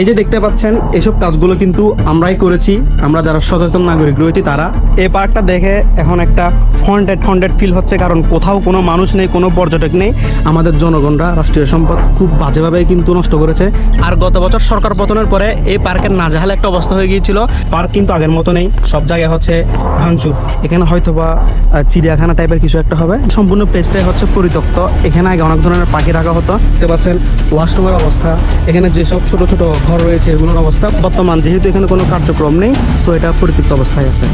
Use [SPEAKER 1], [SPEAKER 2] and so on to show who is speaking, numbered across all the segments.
[SPEAKER 1] এই যে দেখতে পাচ্ছেন, এসব কাজগুলো কিন্তু আমরাই করেছি। আমরা যারা সচেতন নাগরিক রয়েছি তারা। এই পার্কটা দেখে এখন একটা হন্ডেড হন্ডেড ফিল হচ্ছে, কারণ কোথাও কোনো মানুষ নেই, কোনো পর্যটক নেই। আমাদের জনগণরা রাষ্ট্রীয় সম্পদ খুব বাজেভাবে কিন্তু নষ্ট করেছে। আর গত বছর সরকার পতনের পরে এই পার্কের নাজেহাল একটা অবস্থা হয়ে গিয়েছিল। পার্ক কিন্তু আগের মতো নেই, সব জায়গায় হচ্ছে ভাঙচুর। এখানে হয়তো বা চিড়িয়াখানা টাইপের কিছু একটা হবে। সম্পূর্ণ প্লেসটাই হচ্ছে পরিত্যক্ত। এখানে আগে অনেক ধরনের পাখি রাখা হতো। দেখতে পাচ্ছেন ওয়াশরুমের অবস্থা। এখানে যেসব ছোট ছোট ঘর রয়েছে এগুলোর অবস্থা। বর্তমান যেহেতু এখানে কোনো কার্যক্রম নেই, তো এটা পরিতৃপ্ত অবস্থায় আছে।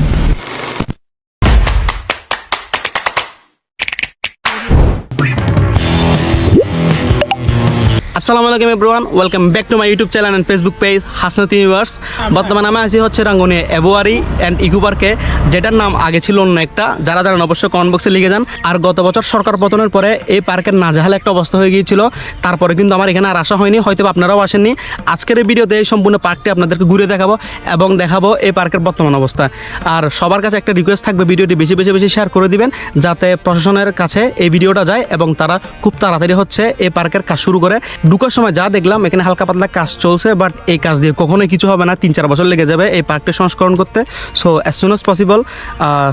[SPEAKER 1] আসসালামু আলাইকুম everyone welcome back to my YouTube channel and Facebook page Hasnat Universe বর্তমানে আমি আছি হচ্ছে রাঙ্গুনি এবোয়ারি অ্যান্ড ইকো পার্কে যেটার নাম আগে ছিল অন্য একটা, যারা যারা অবশ্যই কমেন্ট বক্সে লিখে যান। আর গত বছর সরকার পতনের পরে এই পার্কের নাজাহাল একটা অবস্থা হয়ে গিয়েছিল। তারপরে কিন্তু আমার এখানে আর আসা হয়নি, হয়তো আপনারাও আসেননি। আজকের এই ভিডিওতে এই সম্পূর্ণ পার্কটি আপনাদেরকে ঘুরে দেখাবো এবং দেখাবো এই পার্কের বর্তমান অবস্থা। আর সবার কাছে একটা রিকোয়েস্ট থাকবে ভিডিওটি বেশি বেশি বেশি শেয়ার করে দিবেন, যাতে প্রশাসনের কাছে এই ভিডিওটা যায় এবং তারা খুব তাড়াতাড়ি হচ্ছে এই পার্কের কাজ শুরু করে। ঢুকার সময় যা দেখলাম, এখানে হালকা পাতলা কাজ চলছে বাট এই কাজ দিয়ে কখনোই কিছু হবে না। তিন চার বছর লেগে যাবে এই পার্কটি সংস্করণ করতে। So as soon as possible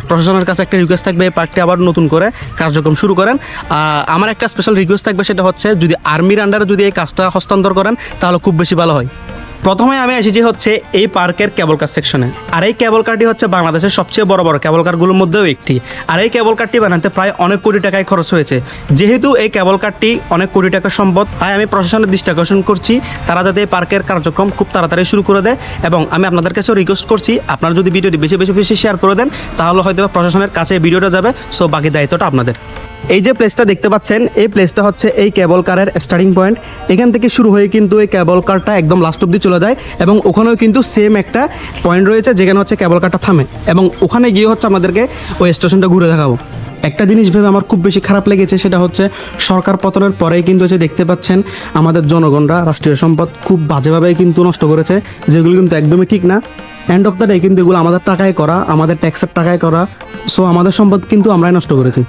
[SPEAKER 1] প্রশাসনের কাছে একটা রিকোয়েস্ট থাকবে এই পার্কটি আবার নতুন করে কার্যক্রম শুরু করেন। আমার একটা স্পেশাল রিকোয়েস্ট থাকবে, সেটা হচ্ছে যদি আর্মির আন্ডারে যদি এই কাজটা হস্তান্তর করেন, তাহলে খুব বেশি ভালো হয়। প্রথমে আমি এসেছি হচ্ছে এই পার্কের কেবল কার সেকশনে আর এই কেবল কারটি হচ্ছে বাংলাদেশের সবচেয়ে বড় বড় কেবল কারগুলোর মধ্যেও একটি। আর এই কেবল কারটি বানাতে প্রায় অনেক কোটি টাকায় খরচ হয়েছে। যেহেতু এই কেবল কারটি অনেক কোটি টাকা সম্পদ, তাই আমি প্রশাসনের দৃষ্টি আকর্ষণ করছি। তারা যাতে এই পার্কের কার্যক্রম খুব তাড়াতাড়ি শুরু করে দেয় এবং আমি আপনাদের কাছেও রিকোয়েস্ট করছি, আপনারা যদি ভিডিওটি বেশি বেশি বেশি শেয়ার করে দেন, তাহলে হয়তো প্রশাসনের কাছে ভিডিওটা যাবে। সো বাকি দায়িত্বটা আপনাদের। এই যে প্লেসটা দেখতে পাচ্ছেন, এই প্লেসটা হচ্ছে এই কেবল কারের স্টার্টিং পয়েন্ট এখান থেকে শুরু হয়ে কিন্তু এই কেবল কারটা একদম লাস্ট অব্দি চলে যায় এবং ওখানেও কিন্তু সেম একটা পয়েন্ট রয়েছে, যেখানে হচ্ছে কেবল কারটা থামে। এবং ওখানে গিয়ে হচ্ছে আমাদেরকে ওই স্টেশনটা ঘুরে দেখাবো। একটা জিনিস ভেবে আমার খুব বেশি খারাপ লেগেছে, সেটা হচ্ছে সরকার পতনের পরেই কিন্তু হচ্ছে দেখতে পাচ্ছেন আমাদের জনগণরা, রাষ্ট্রীয় সম্পদ খুব বাজেভাবে কিন্তু নষ্ট করেছে, যেগুলো কিন্তু একদমই ঠিক না। এন্ড অফ দ্য ডে কিন্তু এগুলো আমাদের টাকায় করা, আমাদের ট্যাক্সের টাকায় করা সো আমাদের সম্পদ কিন্তু আমরাই নষ্ট করেছি।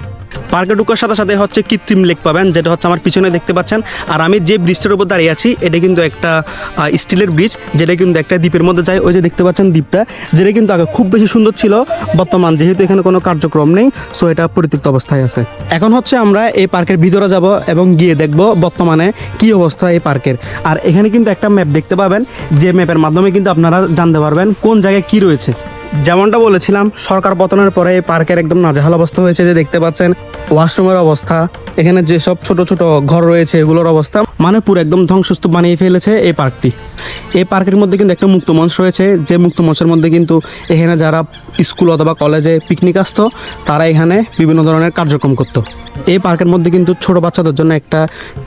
[SPEAKER 1] পার্কে ঢুকার সাথে সাথে হচ্ছে কৃত্রিম লেক পাবেন, যেটা হচ্ছে আমার পিছনে দেখতে পাচ্ছেন। আর আমি যে ব্রিজটার উপর দাঁড়িয়ে আছি, এটা কিন্তু একটা স্টিলের ব্রিজ, যেটা কিন্তু একটা দ্বীপের মধ্যে যায়। ওই যে দেখতে পাচ্ছেন দ্বীপটা, যেটা কিন্তু আগে খুব বেশি সুন্দর ছিল, বর্তমান যেহেতু এখানে কোনো কার্যক্রম নেই সো এটা পরিত্যক্ত অবস্থায় আছে। এখন হচ্ছে আমরা এই পার্কের ভিতরে যাব এবং গিয়ে দেখব বর্তমানে কি অবস্থা এই পার্কের। আর এখানে কিন্তু একটা ম্যাপ দেখতে পাবেন, যে ম্যাপের মাধ্যমে কিন্তু আপনারা জানতে পারবেন কোন জায়গায় কি রয়েছে। যেমনটা বলেছিলাম, সরকার পতনের পরে এই পার্কের একদম নাজেহাল অবস্থা হয়েছে, যে দেখতে পাচ্ছেন। ওয়াশরুমের অবস্থা, এখানে যেসব ছোট ছোট ঘর রয়েছে, এগুলোর অবস্থা মানে পুরো একদম ধ্বংসস্তূপ বানিয়ে ফেলেছে এই পার্কটি। এই পার্কের মধ্যে কিন্তু একটা মুক্ত মঞ্চ রয়েছে, যে মুক্ত মঞ্চের মধ্যে কিন্তু এখানে যারা স্কুল অথবা কলেজে পিকনিক আসতো, তারা এখানে বিভিন্ন ধরনের কার্যক্রম করতো। এই পার্কের মধ্যে কিন্তু ছোট বাচ্চাদের জন্য একটা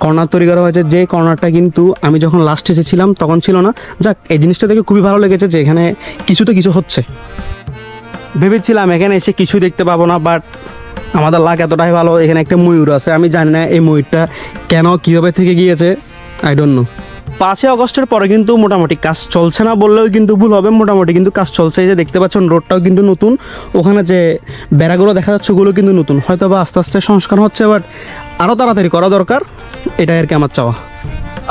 [SPEAKER 1] কর্নার তৈরি করা হয়েছে, যে কর্নারটা কিন্তু আমি যখন লাস্ট এসেছিলাম তখন ছিল না। যাক, এই জিনিসটা দেখে খুবই ভালো লেগেছে যে এখানে কিছু তো কিছু হচ্ছে। ভেবেছিলাম এখানে এসে কিছু দেখতে পাবো না বাট আমাদের লাগ এতটাই ভালো, এখানে একটা ময়ূর আছে, আমি জানি না এই ময়ূরটা কেন, কীভাবে থেকে গিয়েছে আই ডোন্ট নো পাঁচই অগস্টের পরে কিন্তু মোটামুটি কাজ চলছে না বললেও কিন্তু ভুল হবে, মোটামুটি কিন্তু কাজ চলছে, এই যে দেখতে পাচ্ছেন রোডটাও কিন্তু নতুন, ওখানে যে বেড়াগুলো দেখা যাচ্ছে ওগুলো কিন্তু নতুন হয়তো বা আস্তে আস্তে সংস্কার হচ্ছে বাট আরও তাড়াতাড়ি করা দরকার, এটাই আর কি আমার চাওয়া।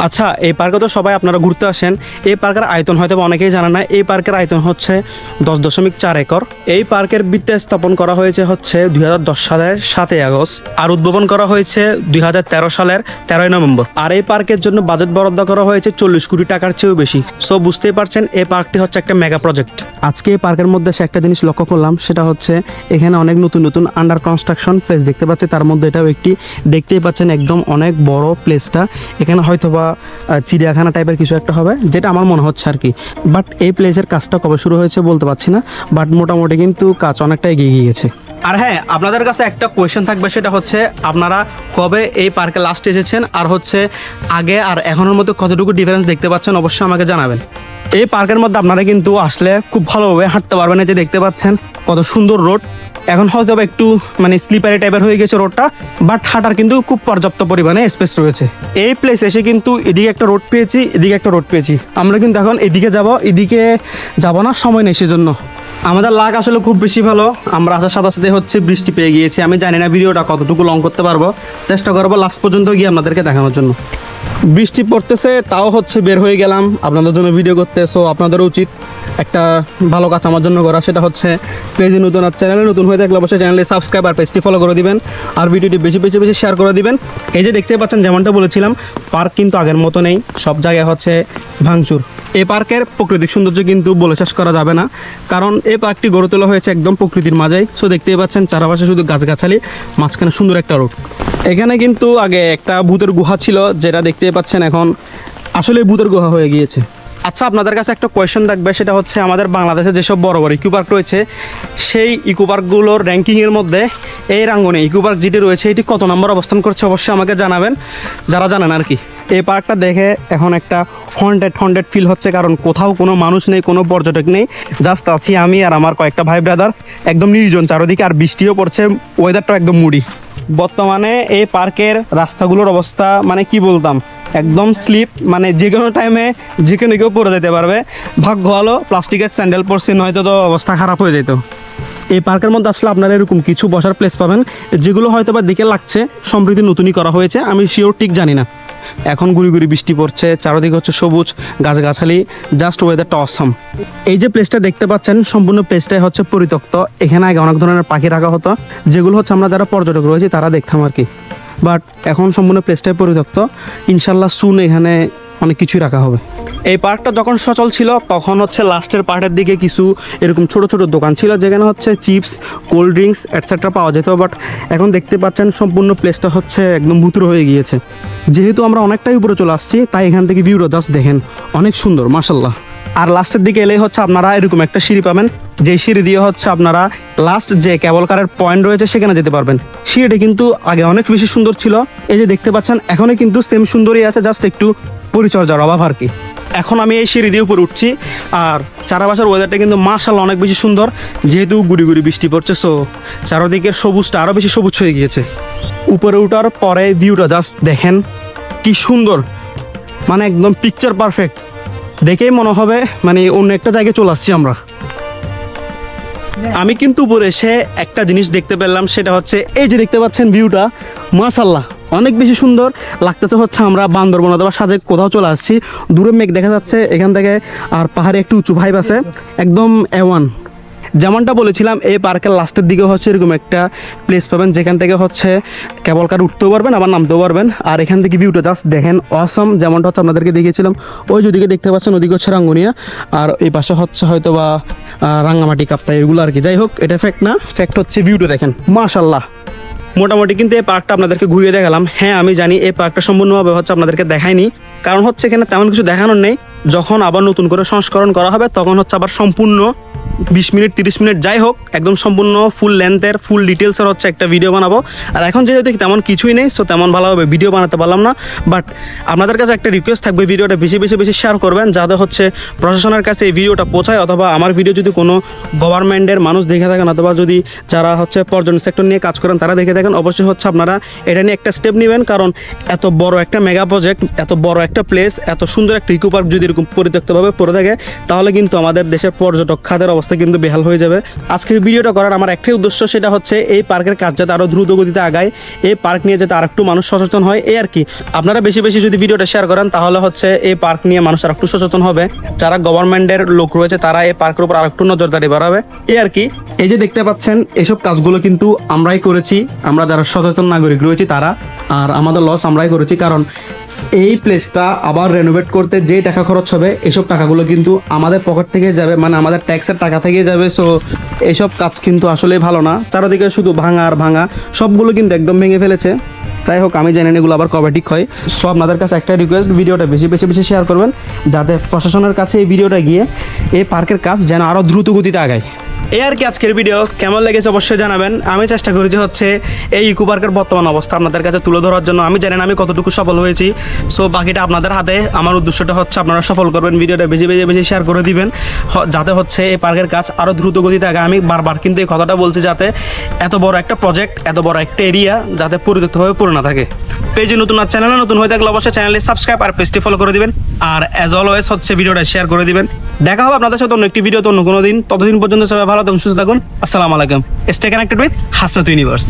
[SPEAKER 1] আচ্ছা এই পার্কে তো সবাই আপনারা ঘুরতে আসেন। এই পার্কের আয়তন হয়তো অনেকেই জানে না। এই পার্কের আয়তন হচ্ছে দশ দশমিক চার একর। এই পার্কের বৃত্তে স্থাপন করা হয়েছে হচ্ছে দুই হাজার দশ সালের সাতই আগস্ট আর উদ্বোধন করা হয়েছে দুই হাজার তেরো সালের তেরোই নভেম্বর। আর এই পার্কের জন্য বাজেট বরাদ্দ করা হয়েছে চল্লিশ কোটি টাকার চেয়েও বেশি। সো বুঝতেই পারছেন, এই পার্কটি হচ্ছে একটা মেগা প্রজেক্ট আজকে এই পার্কের মধ্যে সে একটা জিনিস লক্ষ্য করলাম, সেটা হচ্ছে এখানে অনেক নতুন নতুন আন্ডার কনস্ট্রাকশন প্লেস দেখতে পাচ্ছি। তার মধ্যে এটাও একটি, দেখতেই পাচ্ছেন একদম অনেক বড় প্লেসটা এখানে হয়তো বা চিড়িয়াখানা টাইপের কিছু একটা হবে, যেটা আমার মনে হচ্ছে আর কি। বাট এই প্লেসের কাজটা কবে শুরু হয়েছে বলতে পারছি না বাট মোটামুটি কিন্তু কাজ অনেকটা এগিয়ে গিয়েছে। আর হ্যাঁ আপনাদের কাছে একটা কোয়েশ্চেন থাকবে, সেটা হচ্ছে আপনারা কবে এই পার্কে লাস্ট এসেছেন, আর হচ্ছে আগে আর এখনের মধ্যে কতটুকু ডিফারেন্স দেখতে পাচ্ছেন অবশ্যই আমাকে জানাবেন। এই পার্কের মধ্যে আপনারা কিন্তু আসলে খুব ভালোভাবে হাঁটতে পারবেন যে দেখতে পাচ্ছেন, কত সুন্দর রোড এখন হয়তো একটু মানে স্লিপারি টাইপের হয়ে গেছে রোডটা বাট হাঁটার কিন্তু খুব পর্যাপ্ত পরিমাণে স্পেস রয়েছে। এই প্লেস এসে কিন্তু এদিকে একটা রোড পেয়েছি, এদিকে একটা রোড পেয়েছি। আমরা কিন্তু এখন এদিকে যাব এদিকে যাব না, সময় নেই সেজন্য। আমাদের লাগ আসলে খুব বেশি ভালো। আমরা আসার সাথে সাথে হচ্ছে বৃষ্টি পেয়ে গিয়েছি। আমি জানি না ভিডিওটা কতটুকু লং করতে পারব। চেষ্টা করব লাস্ট পর্যন্ত গিয়ে আপনাদেরকে দেখানোর জন্য। বৃষ্টি পড়তেছে, তাও হচ্ছে বের হয়ে গেলাম। আপনাদের জন্য ভিডিও করতে সো আপনাদের উচিত একটা ভালো কাজ আমার জন্য করা। সেটা হচ্ছে পেজে নতুন আর চ্যানেলে নতুন হয়ে থাকলে অবশ্যই চ্যানেলে সাবস্ক্রাইব আর পেজটি ফলো করে দিবেন। আর ভিডিওটি বেশি বেশি বেশি শেয়ার করে দিবেন। এই যে দেখতে পাচ্ছেন, যেমনটা বলেছিলাম পার্ক কিন্তু আগের মতো নেই। সব জায়গায় হচ্ছে ভাঙচুর। এই পার্কের প্রাকৃতিক সৌন্দর্য কিন্তু বলে শেষ করা যাবে না। কারণ এই পার্কটি গড়ে তোলা হয়েছে একদম প্রকৃতির মাঝেই। সো দেখতেই পাচ্ছেন, চারপাশে শুধু গাছগাছালি, মাঝখানে সুন্দর একটা রোড। এখানে কিন্তু আগে একটা ভূতের গুহা ছিল, যেটা দেখতে পাচ্ছেন এখন আসলে ভূতের গুহা হয়ে গিয়েছে। আচ্ছা আপনাদের কাছে একটা কোয়েশ্চেন থাকবে, সেটা হচ্ছে আমাদের বাংলাদেশে যেসব বড় বড় ইকো পার্ক রয়েছে, সেই ইকো পার্কগুলোর র্যাঙ্কিংয়ের মধ্যে এই রাঙ্গনে ইকো পার্ক যেটি রয়েছে, এটি কত নম্বর অবস্থান করছে অবশ্যই আমাকে জানাবেন। যারা জানেন আর কি। এই পার্কটা দেখে এখন একটা হন্ড্রেড হন্ড্রেড ফিল হচ্ছে, কারণ কোথাও কোনো মানুষ নেই, কোনো পর্যটক নেই। জাস্ট আছি আমি আর আমার কয়েকটা ভাই ব্রাদার একদম নির্জন চারদিকে, আর বৃষ্টিও পড়ছে ওয়েদারটাও একদম মুডি। বর্তমানে এই পার্কের রাস্তাগুলোর অবস্থা মানে কি বলতাম, একদম স্লিপ মানে যে কোনো টাইমে যে কোনো কেউ পড়ে যেতে পারবে। ভাগ্য ভালো প্লাস্টিকের স্যান্ডেল পরছি, নয়তো তো অবস্থা খারাপ হয়ে যেত। এই পার্কের মধ্যে আসলে আপনারা এরকম কিছু বসার প্লেস পাবেন, যেগুলো হয়তো বা দিকে লাগছে সমৃদ্ধি নতুনই করা হয়েছে, আমি শিওর ঠিক জানি না। এখন গুড়ি গুড়ি বৃষ্টি পড়ছে, চারদিকে হচ্ছে সবুজ গাছগাছালি জাস্ট ওয়েদারটা অসম এই যে প্লেসটা দেখতে পাচ্ছেন, সম্পূর্ণ প্লেসটাই হচ্ছে পরিত্যক্ত। এখানে আগে অনেক ধরনের পাখি রাখা হতো, যেগুলো হচ্ছে আমরা যারা পর্যটক রয়েছি, তারা দেখতাম আর কি। বাট এখন সম্পূর্ণ প্লেসটাই পরিত্যক্ত। ইনশাল্লাহ সুন এখানে অনেক কিছুই রাখা হবে। এই পার্কটা যখন সচল ছিল, তখন হচ্ছে লাস্টের পার্টের দিকে কিছু এরকম ছোট ছোট দোকান ছিল, যেখানে হচ্ছে চিপস, কোল্ড ড্রিঙ্কস এটসেট্রা পাওয়া যেত। বাট এখন দেখতে পাচ্ছেন সম্পূর্ণ প্লেসটা হচ্ছে একদম ভুতুর হয়ে গিয়েছে। যেহেতু আমরা অনেকটাই উপরে চলে আসছি, তাই এখান থেকে ভিউটা জাস্ট দেখেন। অনেক সুন্দর মাসাল্লাহ আর লাস্টের দিকে এলেই হচ্ছে আপনারা এরকম একটা সিঁড়ি পাবেন। যে সিঁড়ি দিয়ে হচ্ছে আপনারা লাস্ট যে কেবল কারের পয়েন্ট রয়েছে, সেখানে যেতে পারবেন। সিঁড়িটা কিন্তু আগে অনেক বেশি সুন্দর ছিল। এই যে দেখতে পাচ্ছেন এখনও কিন্তু সেম সুন্দরই আছে জাস্ট একটু পরিচর্যার অভাব আর কি। এখন আমি এই সিঁড়ি দিয়ে উপরে উঠছি আর চারাবাসার ওয়েদারটা কিন্তু মার্শাল্লাহ অনেক বেশি সুন্দর, যেহেতু গুড়ি গুড়ি বৃষ্টি পড়ছে সো চারদিকের সবুজটা আরও বেশি সবুজ হয়ে গিয়েছে। উপরে উঠার পরে ভিউটা জাস্ট দেখেন কি সুন্দর মানে একদম পিকচার পারফেক্ট দেখেই মনে হবে মানে অন্য একটা জায়গায় চলে আসছি আমরা। আমি কিন্তু উপরে এসে একটা জিনিস দেখতে পেলাম, সেটা হচ্ছে এই যে দেখতে পাচ্ছেন ভিউটা মাশাল্লাহ অনেক বেশি সুন্দর লাগতেছে হচ্ছে আমরা বান্দরবন অথবা সাজে কোথাও চলে আসছি। দূরে মেঘ দেখা যাচ্ছে, এখান থেকে আর পাহাড়ে একটু উঁচু ভাইব আছে, একদম এওয়ান যেমনটা বলেছিলাম, এই পার্কের লাস্টের দিকে হচ্ছে এরকম একটা প্লেস পাবেন, যেখান থেকে হচ্ছে কেবল কার উঠতেও পারবেন, আবার নামতেও পারবেন। আর এখান থেকে ভিউটা জাস্ট দেখেন অসম যেমনটা হচ্ছে আপনাদেরকে দেখিয়েছিলাম, ওই যেদিকে দেখতে পাচ্ছেন, ওদিকে হচ্ছে রাঙ্গুনিয়া। আর এই পাশে হচ্ছে হয়তো বা রাঙ্গামাটি, কাপ্তাই, এগুলো আর কি। যাই হোক, এটা ফ্যাক্ট না ফ্যাক্ট হচ্ছে ভিউটা দেখেন। মাশাল্লাহ মোটামুটি কিন্তু এই পার্কটা আপনাদেরকে ঘুরিয়ে দেখালাম। হ্যাঁ আমি জানি এই পার্কটা সম্পূর্ণভাবে হচ্ছে আপনাদেরকে দেখায়নি। কারণ হচ্ছে এখানে তেমন কিছু দেখানোর নেই। যখন আবার নতুন করে সংস্করণ করা হবে, তখন হচ্ছে আবার সম্পূর্ণ বিশ মিনিট, তিরিশ মিনিট যাই হোক, একদম সম্পূর্ণ ফুল লেন্থের ফুল ডিটেলসের হচ্ছে একটা ভিডিও বানাবো। আর এখন যেহেতু তেমন কিছুই নেই সো তেমন ভালোভাবে ভিডিও বানাতে পারলাম না। বাট আপনাদের কাছে একটা রিকোয়েস্ট থাকবে ভিডিওটা বেশি বেশি বেশি শেয়ার করবেন, যাতে হচ্ছে প্রশাসনের কাছে এই ভিডিওটা পৌঁছায়, অথবা আমার ভিডিও যদি কোনো গভর্নমেন্টের মানুষ দেখে থাকেন, অথবা যদি যারা হচ্ছে পর্যটন সেক্টর নিয়ে কাজ করেন, তারা দেখে থাকেন, অবশ্যই হচ্ছে আপনারা এটা নিয়ে একটা স্টেপ নেবেন। কারণ এত বড় একটা মেগা প্রজেক্ট এত বড় একটা প্লেস এত সুন্দর একটা ইকো পার্ক যদি এরকম পরিত্যক্তভাবে পড়ে থাকে, তাহলে কিন্তু আমাদের দেশের পর্যটক খাতের অবস্থা কিন্তু বেহাল হয়ে যাবে। আজকের ভিডিওটা করার আমার একটাই উদ্দেশ্য, সেটা হচ্ছে এই পার্কের কাজ যাতে আরও দ্রুত গতিতে আগায়, এই পার্ক নিয়ে যাতে আরেকটু মানুষ সচেতন হয়, এই আর কি। আপনারা বেশি বেশি যদি ভিডিওটা শেয়ার করেন, তাহলে হচ্ছে এই পার্ক নিয়ে মানুষ আরেকটু সচেতন হবে। যারা গভর্নমেন্টের লোক রয়েছে, তারা এই পার্কের উপর আরেকটু নজরদারি বাড়াবে। এই আর কি। এই যে দেখতে পাচ্ছেন, এসব কাজগুলো কিন্তু আমরাই করেছি। আমরা যারা সচেতন নাগরিক রয়েছি, তারা। আর আমাদের লস আমরাই করেছি, কারণ এই প্লেসটা আবার রেনোভেট করতে যে টাকা খরচ হবে, এসব টাকাগুলো কিন্তু আমাদের পকেট থেকে যাবে মানে আমাদের ট্যাক্সের টাকা থেকে যাবে। সো এইসব কাজ কিন্তু আসলেই ভালো না। চারদিকে শুধু ভাঙা আর ভাঙা, সবগুলো কিন্তু একদম ভেঙে ফেলেছে। যাই হোক, আমি জানি এগুলো আবার কবে ঠিক হয়। সো আপনাদের কাছে একটা রিকোয়েস্ট ভিডিওটা বেশি বেশি বেশি শেয়ার করবেন, যাতে প্রশাসনের কাছে এই ভিডিওটা গিয়ে এই পার্কের কাজ যেন আরও দ্রুত গতিতে আগায়। এই আর কি আজকের ভিডিও কেমন লেগেছে অবশ্যই জানাবেন। আমি চেষ্টা করি যে হচ্ছে এই ইকো পার্কের বর্তমান অবস্থা আপনাদের কাছে তুলে ধরার জন্য। আমি জানি না আমি কতটুকু সফল হয়েছি। সো বাকিটা আপনাদের হাতে। আমার উদ্দেশ্যটা হচ্ছে আপনারা সফল করবেন। ভিডিওটা বেশি বেশি বেশি শেয়ার করে দিবেন। যাতে হচ্ছে এই পার্কের কাজ আরও দ্রুত গতিতে আগে আমি বারবার। কিন্তু এই কথাটা বলছি যাতে এত বড় একটা প্রজেক্ট এত বড় একটা এরিয়া যাতে পরিত্যক্তভাবে না থাকে। পেজে নতুন আর চ্যানেলে নতুন হয়ে থাকলে অবশ্যই চ্যানেলটি সাবস্ক্রাইব আর পেজটি ফলো করে দিবেন। আর অ্যাজ অলওয়েজ হচ্ছে ভিডিওটা শেয়ার করে দিবেন। দেখা হবে আপনাদের সাথে অন্য একটি ভিডিও তো অন্য কোনো দিন। ততদিন পর্যন্ত সবাই ভালো থাকুন সুস্থ থাকুন। আসসালামু আলাইকুম। Stay connected with Hasnat Universe